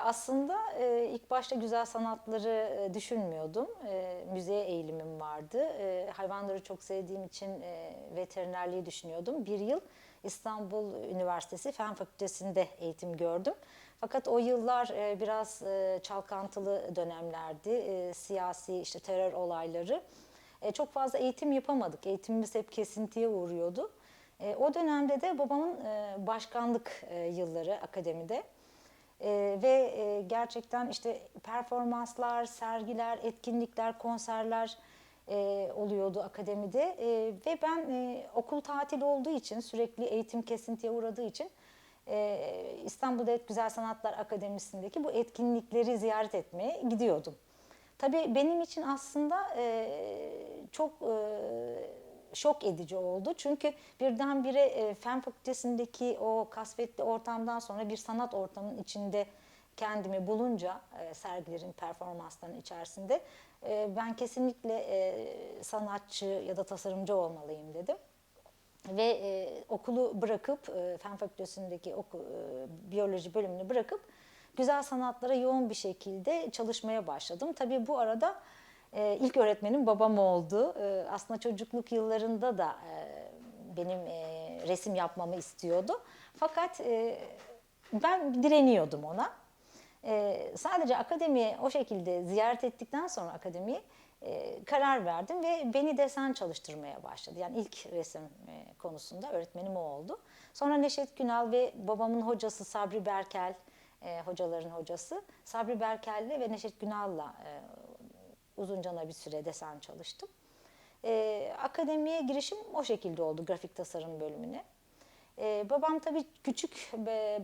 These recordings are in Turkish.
aslında e, ilk başta güzel sanatları e, düşünmüyordum. E, müziğe eğilimim vardı. E, hayvanları çok sevdiğim için e, veterinerliği düşünüyordum. Bir yıl İstanbul Üniversitesi Fen Fakültesi'nde eğitim gördüm. Fakat o yıllar e, biraz e, çalkantılı dönemlerdi. E, siyasi işte terör olayları. E, çok fazla eğitim yapamadık. Eğitimimiz hep kesintiye uğruyordu. E, o dönemde de babamın e, başkanlık e, yılları akademide. E, ve e, gerçekten işte performanslar, sergiler, etkinlikler, konserler e, oluyordu akademide. E, ve ben e, okul tatil olduğu için, sürekli eğitim kesintiye uğradığı için e, İstanbul Devlet Güzel Sanatlar Akademisi'ndeki bu etkinlikleri ziyaret etmeye gidiyordum. Tabii benim için aslında e, çok e, şok edici oldu. Çünkü birdenbire e, Fen Fakültesindeki o kasvetli ortamdan sonra bir sanat ortamının içinde kendimi bulunca e, sergilerin, performansların içerisinde e, ben kesinlikle e, sanatçı ya da tasarımcı olmalıyım dedim. Ve e, okulu bırakıp, e, Fen Fakültesindeki oku, e, biyoloji bölümünü bırakıp güzel sanatlara yoğun bir şekilde çalışmaya başladım. Tabii bu arada e, ilk öğretmenim babam oldu. E, aslında çocukluk yıllarında da e, benim e, resim yapmamı istiyordu. Fakat e, ben direniyordum ona. E, sadece akademiye o şekilde ziyaret ettikten sonra akademiyi e, karar verdim ve beni desen çalıştırmaya başladı. Yani ilk resim e, konusunda öğretmenim o oldu. Sonra Neşet Günal ve babamın hocası Sabri Berkel, e, hocaların hocası Sabri Berkel'le ve Neşet Günal'la e, uzunca bir süre desen çalıştım. E, akademiye girişim o şekilde oldu grafik tasarım bölümüne. E, babam tabii küçük,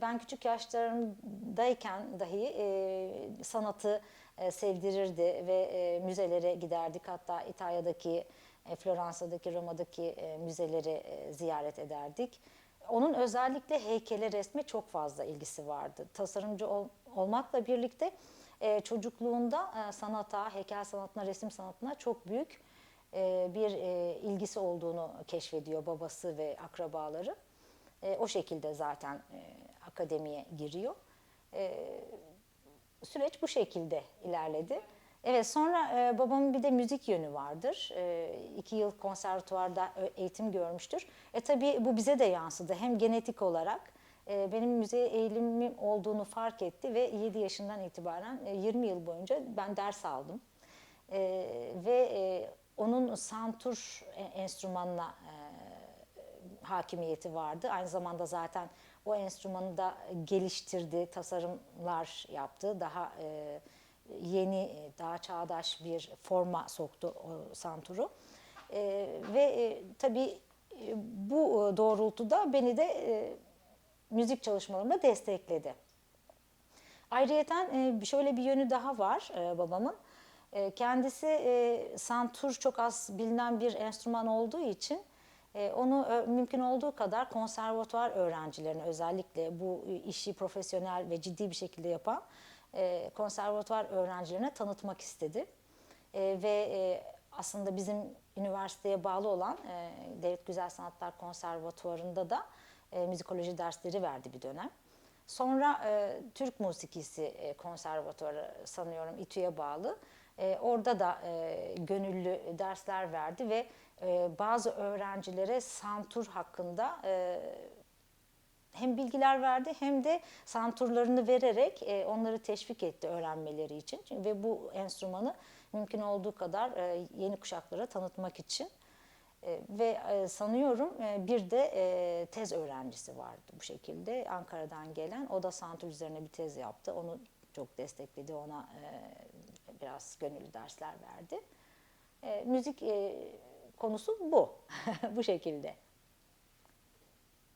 ben küçük yaşlarımdayken dahi e, sanatı e, sevdirirdi ve e, müzelere giderdik. Hatta İtalya'daki, e, Floransa'daki, Roma'daki e, müzeleri e, ziyaret ederdik. Onun özellikle heykele resme çok fazla ilgisi vardı. Tasarımcı ol, olmakla birlikte e, çocukluğunda e, sanata, heykel sanatına, resim sanatına çok büyük e, bir e, ilgisi olduğunu keşfediyor babası ve akrabaları. E, o şekilde zaten e, akademiye giriyor. E, süreç bu şekilde ilerledi. Evet sonra e, babamın bir de müzik yönü vardır. E, iki yıl konservatuvarda ö- eğitim görmüştür. E tabii bu bize de yansıdı. Hem genetik olarak e, benim müziğe eğilimim olduğunu fark etti ve 7 yaşından itibaren e, 20 yıl boyunca ben ders aldım. E, ve e, onun santur e, enstrümanına e, hakimiyeti vardı. Aynı zamanda zaten o enstrümanı da geliştirdi, tasarımlar yaptı. Daha e, yeni, daha çağdaş bir forma soktu o santuru. E, ve e, tabii e, bu doğrultuda beni de e, müzik çalışmalarımda destekledi. Ayrıyeten e, şöyle bir yönü daha var e, babamın. E, Kendisi e, santur çok az bilinen bir enstrüman olduğu için e, onu mümkün olduğu kadar konservatuvar öğrencilerine özellikle bu işi profesyonel ve ciddi bir şekilde yapan e, konservatuvar öğrencilerine tanıtmak istedi. E, ve e, aslında bizim üniversiteye bağlı olan e, Devlet Güzel Sanatlar Konservatuvarı'nda da müzikoloji dersleri verdi bir dönem. Sonra Türk Musikisi e, Konservatuvarı sanıyorum İTÜ'ye bağlı. Orada da gönüllü dersler verdi ve bazı öğrencilere santur hakkında hem bilgiler verdi hem de santurlarını vererek e, onları teşvik etti öğrenmeleri için. Ve bu enstrümanı mümkün olduğu kadar e, yeni kuşaklara tanıtmak için. E, ve sanıyorum bir de tez öğrencisi vardı bu şekilde Ankara'dan gelen. O da santur üzerine bir tez yaptı. Onu çok destekledi. Ona biraz gönüllü dersler verdi. Müzik konusu bu. bu şekilde.